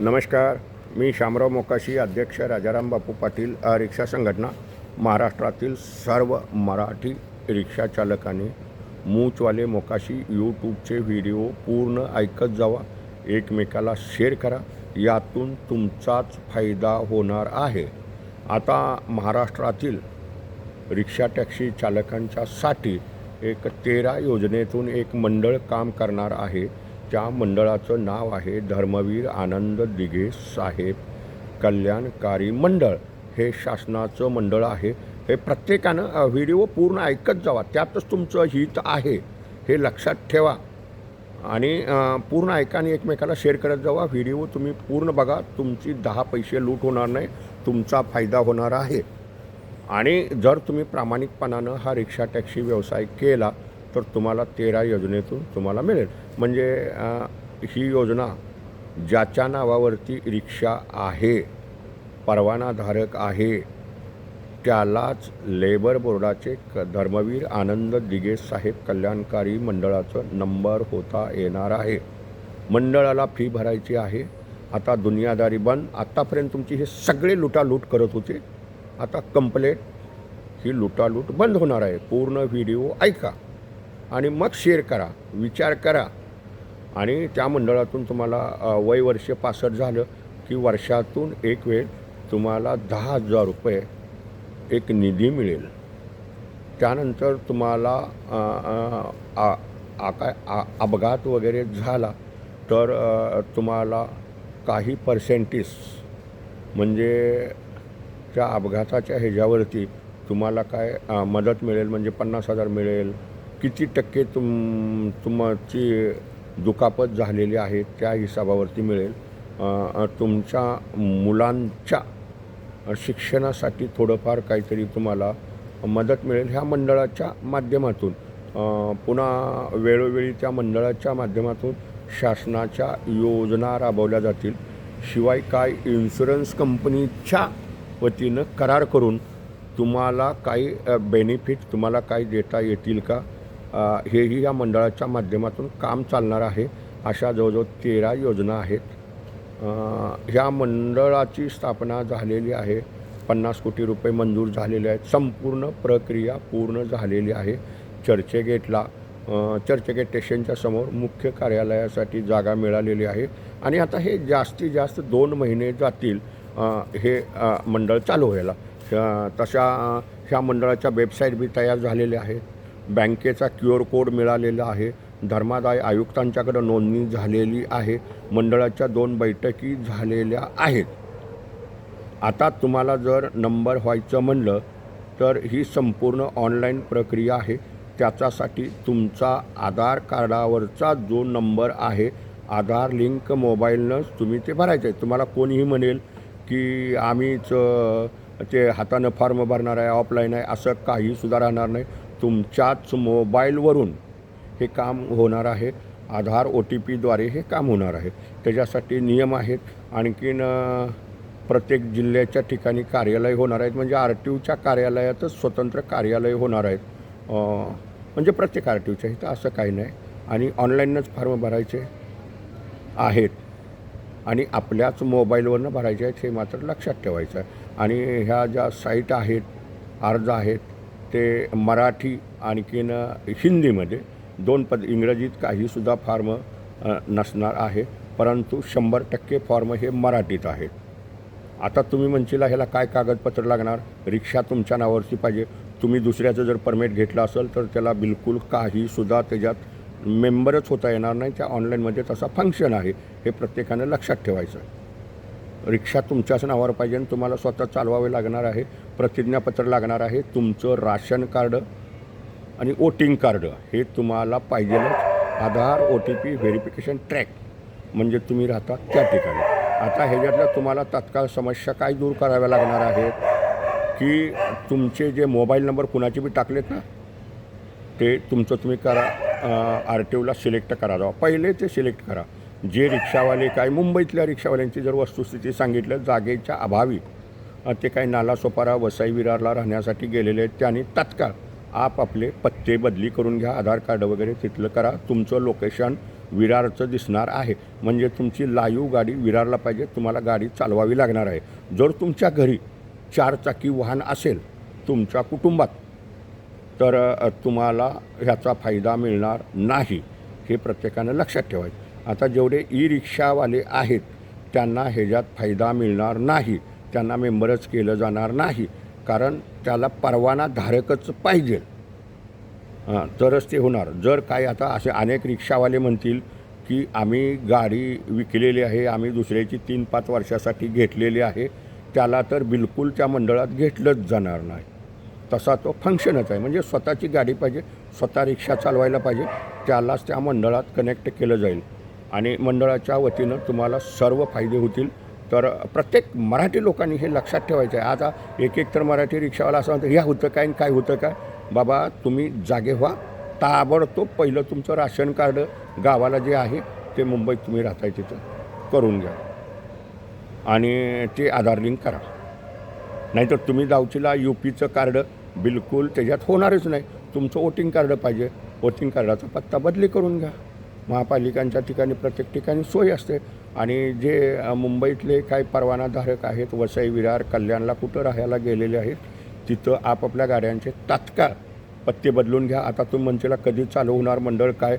नमस्कार मी शामराव मोकाशी अध्यक्ष राजाराम बापू पाटील रिक्षा संघटना महाराष्ट्रातील सर्व मराठी रिक्षा चालकांनी मूचवाले मोकाशी यूट्यूबचे व्हिडिओ पूर्ण ऐकत जावा एकमेकाला शेअर करा यातून तुमचाच फायदा होणार आहे. आता महाराष्ट्रातील रिक्षा टॅक्सी चालकांच्यासाठी एक तेरा योजनेतून एक मंडळ काम करणार आहे. त्या मंडळाचं नाव आहे धर्मवीर आनंद दिघे साहेब कल्याणकारी मंडळ. हे शासनाचं मंडळ आहे. हे प्रत्येकानं व्हिडिओ पूर्ण ऐकत जावा. त्यातच तुमचं हित आहे हे लक्षात ठेवा. आणि पूर्ण ऐका आणि एकमेकाला शेअर करत जावा. व्हिडिओ तुम्ही पूर्ण बघा. तुमची दहा पैसे लूट होणार नाही. तुमचा फायदा होणार आहे. आणि जर तुम्ही प्रामाणिकपणानं हा रिक्षा टॅक्सी व्यवसाय केला तर तुम्हाला तेरा योजनेतून तुम्हाला मिळेल. म्हणजे ही योजना ज्याच्या नावावरती रिक्षा आहे परवानाधारक आहे त्यालाच लेबर बोर्डाचे क धर्मवीर आनंद दिगे साहेब कल्याणकारी मंडळाचं नंबर होता येणार आहे. मंडळाला फी भरायची आहे. आता दुनियादारी बंद. आत्तापर्यंत तुमची हे सगळे लुटालूट करत होते. आता कंप्लेट ही लुटालूट बंद होणार आहे. पूर्ण व्हिडिओ ऐका. आणि मग शेअर करा विचार करा. आणि त्या मंडळातून तुम्हाला वय वर्ष पासष्ट झालं की वर्षातून एक वेळ तुम्हाला दहा हजार रुपये एक निधी मिळेल. त्यानंतर तुम्हाला आका आ- काय आ- अपघात वगैरे झाला तर तुम्हाला काही पर्सेंटेज म्हणजे त्या अपघाताच्या ह्याच्यावरती तुम्हाला काय मदत मिळेल म्हणजे पन्नास हजार मिळेल किती टक्के तुम तुमची दुखापत झालेली आहे त्या हिसाबावरती मिळेल. तुमच्या मुलांच्या शिक्षणासाठी थोडंफार काहीतरी तुम्हाला मदत मिळेल ह्या मंडळाच्या माध्यमातून. पुन्हा वेळोवेळी त्या मंडळाच्या माध्यमातून शासनाच्या योजना राबवल्या जातील. शिवाय काय इन्शुरन्स कंपनीच्या वतीनं करार करून तुम्हाला काही बेनिफिट तुम्हाला काही देता येतील का? हेही या मंडळाच्या माध्यमातून काम चालणार आहे अशा जवळजवळ तेरा योजना आहेत. ह्या मंडळाची स्थापना झालेली आहे. पन्नास कोटी रुपये मंजूर झालेले आहेत. संपूर्ण प्रक्रिया पूर्ण झालेली आहे. चर्चगेटला चर्चगेट स्टेशनच्या समोर मुख्य कार्यालयासाठी जागा मिळालेली आहे. आणि आता हे जास्तीत जास्त दोन महिने जातील हे मंडळ चालू व्हायला. तशा ह्या मंडळाच्या वेबसाईट बी तयार झालेल्या आहेत. बँकेचा क्यू आर कोड मिळालेला आहे. धर्मादाय आयुक्तांच्याकडं नोंदणी झालेली आहे. मंडळाच्या दोन बैठकी झालेल्या आहेत. आता तुम्हाला जर नंबर व्हायचं म्हणलं तर ही संपूर्ण ऑनलाईन प्रक्रिया आहे. त्याच्यासाठी तुमचा आधार कार्डावरचा जो नंबर आहे आधार लिंक मोबाईलनं तुम्ही ते भरायचं आहे तुम्हाला कोणीही म्हणेल की आम्हीच ते हातानं फॉर्म भरणार आहे ऑफलाईन आहे असं काहीसुद्धा राहणार नाही. तुमच्याच मोबाईलवरून हे काम होणार आहे. आधार ओ टी पीद्वारे हे काम होणार आहे. त्याच्यासाठी नियम आहेत. आणखीन प्रत्येक जिल्ह्याच्या ठिकाणी कार्यालय होणार आहेत. म्हणजे आर टी ओच्या कार्यालयातच स्वतंत्र कार्यालय होणार आहेत. म्हणजे प्रत्येक आर टी ओच्या इथं असं काही नाही. आणि ऑनलाईनच फॉर्म भरायचे आहेत. आणि आपल्याच मोबाईलवरनं भरायचे आहेत हे मात्र लक्षात ठेवायचं आहे. आणि ह्या ज्या साईट आहेत अर्ज आहेत ते मराठी आणखीन हिंदीमध्ये दोन पद इंग्रजीत काहीसुद्धा फॉर्म नसणार आहे. परंतु शंभर टक्के फॉर्म हे मराठीत आहेत आता तुम्ही म्हणशील ह्याला काय कागदपत्र लागणार? रिक्षा तुमच्या नावावरती पाहिजे. तुम्ही दुसऱ्याचं जर परमिट घेतलं असेल तर त्याला बिलकुल काहीसुद्धा त्याच्यात मेंबरच होता येणार नाही. त्या ऑनलाईनमध्ये तसा फंक्शन आहे हे प्रत्येकानं लक्षात ठेवायचं. रिक्षा तुमच्याच नावावर पाहिजे आणि तुम्हाला स्वतः चालवावे लागणार आहे प्रतिज्ञापत्र लागणार आहे तुमचं राशन कार्ड आणि वोटिंग कार्ड हे तुम्हाला पाहिजेलच. Aadhaar O T P verification track म्हणजे तुम्ही राहता त्या ठिकाणी. आता ह्याच्यातल्या तुम्हाला तात्काळ समस्या काय दूर कराव्या लागणार आहेत की तुमचे जे मोबाईल नंबर कुणाचे बी टाकलेत ना ते तुमचं तुम्ही करा आर टी ओला सिलेक्ट करा. जावा. पहिले ते सिलेक्ट करा. जे रिक्षावाले काय मुंबईतल्या रिक्षावाल्यांची जर वस्तुस्थिती सांगितलं जागेच्या अभावी ते काही नालासोपारा वसई विरारला राहण्यासाठी गेलेले आहेत त्यांनी तात्काळ आपापले पत्ते बदली करून घ्या आधार कार्ड वगैरे तिथलं करा तुमचं लोकेशन विरारचं दिसणार आहे. म्हणजे तुमची लाईव गाडी विरारला पाहिजे तुम्हाला गाडी चालवावी लागणार आहे. जर तुमच्या घरी चारचाकी वाहन असेल तुमच्या कुटुंबात तर तुम्हाला ह्याचा फायदा मिळणार नाही हे प्रत्येकानं लक्षात ठेवायचं. आता जेवढे ई रिक्षावाले आहेत त्यांना ह्याच्यात फायदा मिळणार नाही. त्यांना मेंबरच केलं जाणार नाही. कारण त्याला परवाना धारकच पाहिजे. हां तरच ते होणार. जर काय आता असे अनेक रिक्षावाले म्हणतील की आम्ही गाडी विकलेली आहे आम्ही दुसऱ्याची तीन पाच वर्षासाठी घेतलेली आहे त्याला तर बिलकुल त्या मंडळात घेतलंच जाणार नाही. तसा तो फंक्शनच आहे. म्हणजे स्वतःची गाडी पाहिजे स्वतः रिक्षा चालवायला पाहिजे त्यालाच त्या मंडळात कनेक्ट केलं जाईल. आणि मंडळाच्या वतीनं तुम्हाला सर्व फायदे होतील. तर प्रत्येक मराठी लोकांनी हे लक्षात ठेवायचं आहे आता एक एक तर मराठी रिक्षावाला असं म्हणतं ह्या होतं काय आणि काय होतं काय? बाबा तुम्ही जागे व्हा. ताबडतोब पहिलं तुमचं राशन कार्ड गावाला जे आहे ते मुंबईत तुम्ही राहताय तिथं. करून घ्या. आणि ते आधार लिंक करा. नाहीतर तुम्ही दावचीला यू पीचं कार्ड बिलकुल त्याच्यात होणारच नाही. तुमचं वोटिंग कार्ड पाहिजे. वोटिंग कार्डाचा पत्ता बदली करून घ्या. महापालिकांच्या ठिकाणी प्रत्येक ठिकाणी सोय असते. आणि जे मुंबईतले काही परवानाधारक आहेत वसई विरार कल्याणला कुठं राहायला गेलेले आहेत तिथं आपापल्या गाड्यांचे तात्काळ पत्ते बदलून घ्या. आता तुम्ही मंचला कधी चालू होणार मंडळ काय?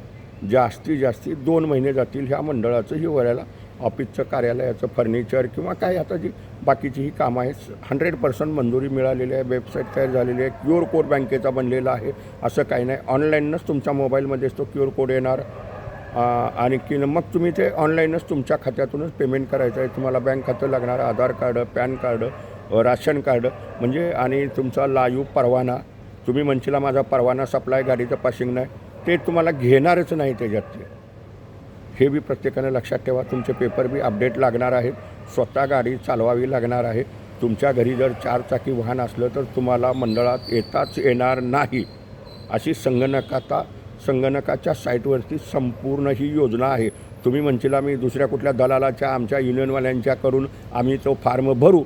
जास्तीत जास्ती दोन महिने जातील ह्या मंडळाचं ही वळायला ऑफिसचं कार्यालयाचं फर्निचर किंवा काय आता जी बाकीची ही कामं आहेत हंड्रेड पर्सेंट मंजुरी मिळालेली आहे वेबसाईट तयार झालेली आहे क्यू आर कोड बँकेचा बनलेला आहे. असं काही नाही. ऑनलाईनच तुमच्या मोबाईलमध्येच तो क्यू आर कोड येणार. आणखीन आणि की मग तुम्ही ते ऑनलाईनच तुमच्या खात्यातूनच पेमेंट करायचं आहे. तुम्हाला बँक खातं लागणार Aadhaar card PAN card ration card म्हणजे आणि तुमचा लाईव परवाना. तुम्ही म्हणशीला माझा परवाना सप्लाय गाडीचं पासिंग नाही. ते तुम्हाला घेणारच नाही त्याच्यातले. हे बी प्रत्येकानं लक्षात ठेवा. तुमचे पेपर बी अपडेट लागणार आहेत. स्वतः गाडी चालवावी लागणार आहे. तुमच्या घरी जर चारचाकी वाहन असलं तर तुम्हाला मंडळात येताच येणार नाही अशी संगणकाता संगणकाच्या साईटवरती संपूर्ण ही योजना आहे. तुम्ही म्हणशीला आम्ही दुसऱ्या कुठल्या दलालाच्या आमच्या युनियनवाल्यांच्या करून आम्ही तो फॉर्म भरू.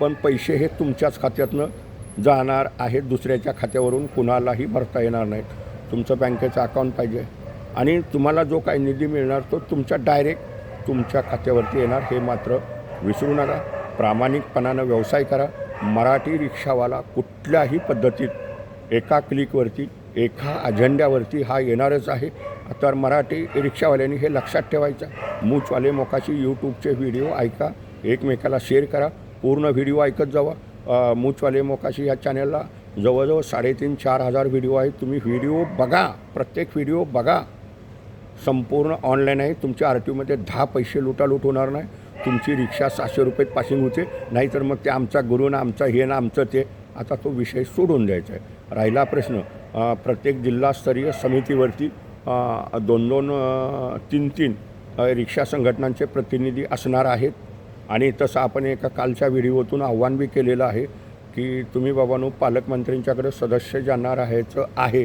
पण पैसे हे तुमच्याच खात्यातनं जाणार आहेत दुसऱ्याच्या खात्यावरून कुणालाही भरता येणार नाहीत. तुमचं बँकेचं अकाउंट पाहिजे. आणि तुम्हाला जो काही निधी मिळणार तो तुमच्या डायरेक्ट तुमच्या खात्यावरती येणार हे मात्र विसरू नका. प्रामाणिकपणानं व्यवसाय करा. मराठी रिक्षावाला कुठल्याही पद्धतीत एका क्लिकवरती एका अजेंड्यावरती हा येणारच आहे. तर मराठी रिक्षावाल्यांनी हे लक्षात ठेवायचं. मूचवाले मोकाशी यूट्यूबचे व्हिडिओ ऐका एकमेकाला शेअर करा पूर्ण व्हिडिओ ऐकत जावा. मूचवाले मोकाशी या चॅनलला जवळजवळ साडेतीन चार हजार व्हिडिओ आहेत. तुम्ही व्हिडिओ बघा प्रत्येक व्हिडिओ बघा. संपूर्ण ऑनलाईन आहे. तुमच्या आर टी ओमध्ये दहा पैसे लुटालूट होणार नाही. तुमची रिक्षा सहाशे रुपयात पासिंग होते. नाहीतर मग ते आमचा गुरु ना आमचा हे ना आमचं ते. आता तो विषय सोडून द्यायचा आहे. राहिला प्रश्न प्रत्येक जिल्हास्तरीय समितीवरती दोन दोन तीन तीन रिक्षा संघटनांचे प्रतिनिधी असणार आहेत. आणि तसं आपण एका कालच्या व्हिडिओतून आव्हान बी केलेलं आहे की तुम्ही बाबांनो पालकमंत्र्यांच्याकडे सदस्य जाणार आहेचं आहे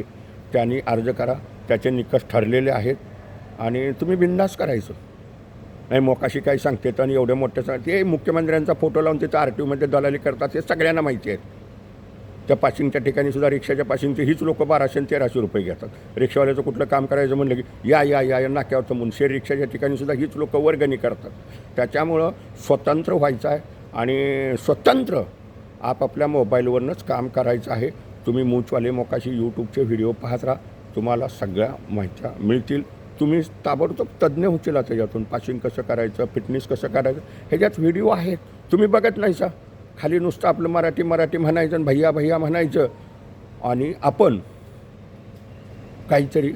त्यांनी अर्ज करा. त्याचे निकष ठरलेले आहेत. आणि तुम्ही बिंदास करायचं. नाही मोकाशी काही सांगते आणि एवढे मोठे सांगते. हे मुख्यमंत्र्यांचा फोटो लावून तिथं आर टी ओमध्ये दलाली करतात हे सगळ्यांना माहिती आहे. त्या पासिंगच्या ठिकाणी सुद्धा रिक्षाच्या पासिंगचे हीच लोक बाराशे आणि तेराशे रुपये घेतात. रिक्षावाल्याचं कुठलं काम करायचं म्हणलं की या या या या नाक्यावर थांबून. शेर रिक्षाच्या ठिकाणी सुद्धा हीच लोक वर्गणी करतात. त्याच्यामुळं स्वतंत्र व्हायचं आहे आणि स्वतंत्र आपापल्या मोबाईलवरनंच काम करायचं आहे. तुम्ही मूचवाले मोकाशी यूट्यूबचे व्हिडिओ पाहत राहा. तुम्हाला सगळ्या माहित्या मिळतील. तुम्ही ताबडतोब तज्ज्ञ होतील त्याच्यातून पासिंग कसं करायचं फिटनेस कसं करायचं ह्याच्यात व्हिडिओ आहेत. तुम्ही बघत नाही सा. खाली नुसतं आपलं मराठी मराठी म्हणायचं आणि भैया भैया म्हणायचं आणि आपण काहीतरी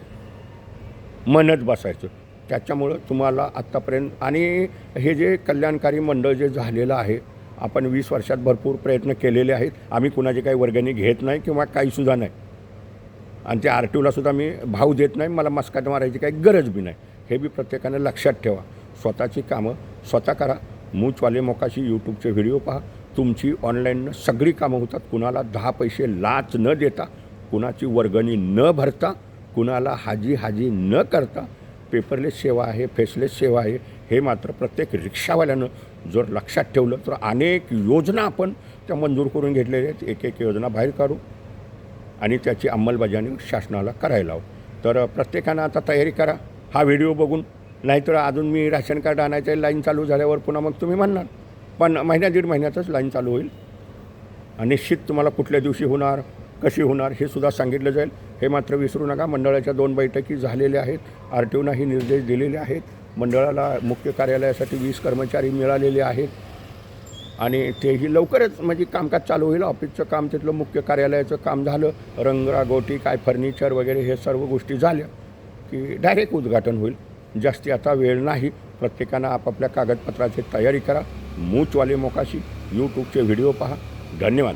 म्हणत बसायचं. त्याच्यामुळं तुम्हाला आत्तापर्यंत आणि हे जे कल्याणकारी मंडळ जे झालेलं आहे आपण वीस वर्षात भरपूर प्रयत्न केलेले आहेत. आम्ही कुणाची काही वर्गणी घेत नाही किंवा काहीसुद्धा नाही. आणि त्या आर टी ओला सुद्धा मी भाव देत नाही मला मस्काट मारायची काही गरज बी नाही. हे बी प्रत्येकाने लक्षात ठेवा. स्वतःची कामं स्वतः करा. मूचवाले मोकाशी यूट्यूबचे व्हिडिओ पहा. तुमची ऑनलाईन सगळी कामं होतात. कुणाला दहा पैसे लाच न देता कुणाची वर्गणी न भरता कुणाला हाजी हाजी न करता पेपरलेस सेवा आहे फेसलेस सेवा आहे हे मात्र प्रत्येक रिक्षावाल्यानं जर लक्षात ठेवलं तर अनेक योजना आपण त्या मंजूर करून घेतलेल्या आहेत. एक एक योजना बाहेर काढू आणि त्याची अंमलबजावणी शासनाला करायला हवं तर प्रत्येकानं आता तयारी करा. हा व्हिडिओ बघून नाहीतर अजून मी राशन कार्ड आणायचं आहे लाईन चालू झाल्यावर पुन्हा मग तुम्ही म्हणणार. पण महिन्या दीड महिन्यातच लाईन चालू होईल. निश्चित तुम्हाला कुठल्या दिवशी होणार कशी होणार हे सुद्धा सांगितलं जाईल. हे मात्र विसरू नका. मंडळाच्या दोन बैठकी झालेल्या आहेत. आर टी ओनाही निर्देश दिलेले आहेत. मंडळाला मुख्य कार्यालयासाठी वीस कर्मचारी मिळालेले आहेत. आणि तेही लवकरच म्हणजे कामकाज चालू होईल. ऑफिसचं काम तिथलं मुख्य कार्यालयाचं काम झालं. रंगरागोटी काय फर्निचर वगैरे हे सर्व गोष्टी झाल्या की डायरेक्ट उद्घाटन होईल. जास्ती आता वेळ नाही. प्रत्येकानं आपापल्या कागदपत्राची तयारी करा. मूचवाले मोकाशी यूट्यूबचे व्हिडिओ पहा. धन्यवाद.